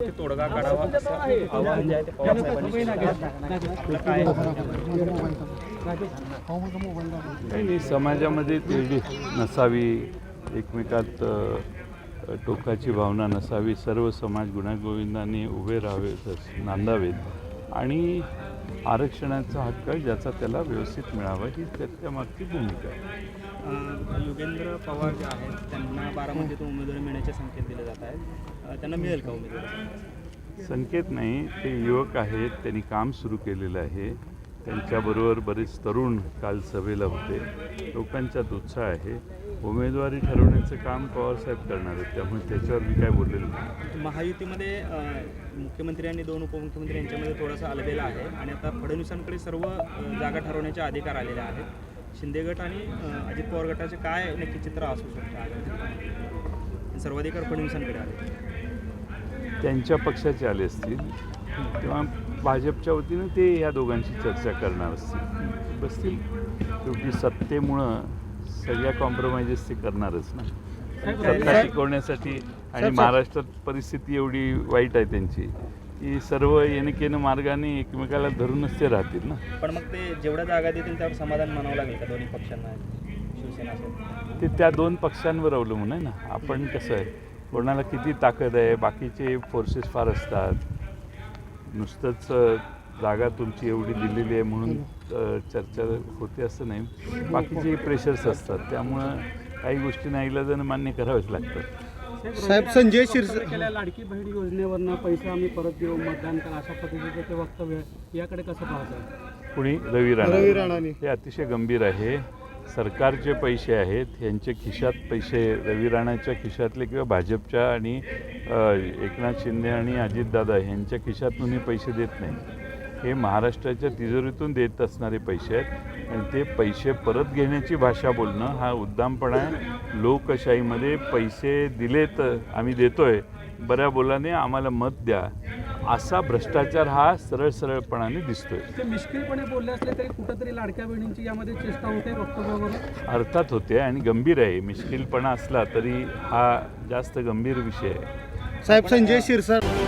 तोडगा काढावा. असं आवाहन जे आहे ते पवार साहेबांनी केलं आहे. आपलं काय काही नाही समाजामध्ये तेढी नसावी एकमेकात टोकाची भावना नसावी सर्व समाज गुण्यागोविंदाने उभे राहावेत नांदावेत. आणि आरक्षणाचा हक्क ज्याचा त्याला व्यवस्थित मिळावा ही त्याच्या मागची भूमिका आहे. योगेंद्र पवार जे आहेत त्यांना बारामतीतून उमेदवारी मिळण्याचे संकेत दिले जात आहेत. त्यांना मिळेल का उमेदवारी? संकेत नाही ते युवक आहेत त्यांनी काम सुरू केलेलं आहे. त्यांच्याबरोबर बरेच तरुण काल सभेला होते. लोकांच्यात उत्साह आहे. उमेदवारी ठरवण्याचं काम पवारसाहेब करणार आहेत त्यामुळे त्याच्यावर मी काय बोललेलो नाही. महायुतीमध्ये मुख्यमंत्री आणि दोन उपमुख्यमंत्री यांच्यामध्ये थोडासा अलबेला आहे आणि आता फडणवीसांकडे सर्व जागा ठरवण्याचे अधिकार आलेले आहेत. शिंदे गट आणि अजित पवार गटाचे काय नक्की चित्र असू शकतं सर्वाधिकार फडणवीसांकडे आले. त्यांच्या पक्षाचे आले असतील. किंवा भाजपच्या वतीनं ते या दोघांशी चर्चा करणार असतील. बसतील. शेवटी सत्तेमुळं सगळ्या कॉम्प्रोमाइजेस ते करणारच ना. सत्ता टिकवण्यासाठी आणि महाराष्ट्रात परिस्थिती एवढी वाईट आहे त्यांची की सर्व येणकेनं मार्गाने एकमेकाला धरूनच ते राहतील ना. पण मग ते जेवढ्या जागा देतील त्यावर समाधान मानावं लागेल का दोन्ही पक्षांना? शिवसेना असेल. ते त्या दोन पक्षांवर अवलंबून आहे ना. आपण कसं आहे कोणाला किती ताकद आहे बाकीचे फोर्सेस फार असतात. नुसतंच जागा तुमची एवढी दिलेली आहे म्हणून चर्चा होते असं नाही. बाकीचे प्रेशर्स असतात. त्यामुळं काही गोष्टी नाईलाजानं मान्य कराव्याच लागतात. साहेब संजय शिरसाट केल्या लाडकी बहीण योजनेवरनं पैसे आम्ही परत देऊ मतदान करा अशा पद्धतीचं ते वक्तव्य. याकडे कसं पाहताय? कुणी? रवी राणा. रवी राणाने. हे अतिशय गंभीर आहे. सरकारचे पैसे आहेत यांच्या खिशात पैसे रवी राणाच्या खिशातले किंवा भाजपच्या आणि एकनाथ शिंदे आणि अजितदादा यांच्या खिशातून हे पैसे देत नाही हे महाराष्ट्राच्या तिजोरीतून देत असणारे पैसे आहेत. आणि ते पैसे परत घेण्याची भाषा बोलणं हा उद्दामपणा आहे. लोकशाहीमध्ये पैसे दिलेत आम्ही देतोय. बऱ्या बोलाने आम्हाला मत द्या. असा भ्रष्टाचार हा सरळ सरळपणाने दिसतोय. मिश्किलपणे बोलले असले तरी कुठंतरी लाडक्या बहिणींची यामध्ये चेष्टा होते वक्तव्यावरून अर्थात होते आणि गंभीर आहे. मिश्किलपणा असला तरी हा जास्त गंभीर विषय आहे. साहेब संजय शिरसाट.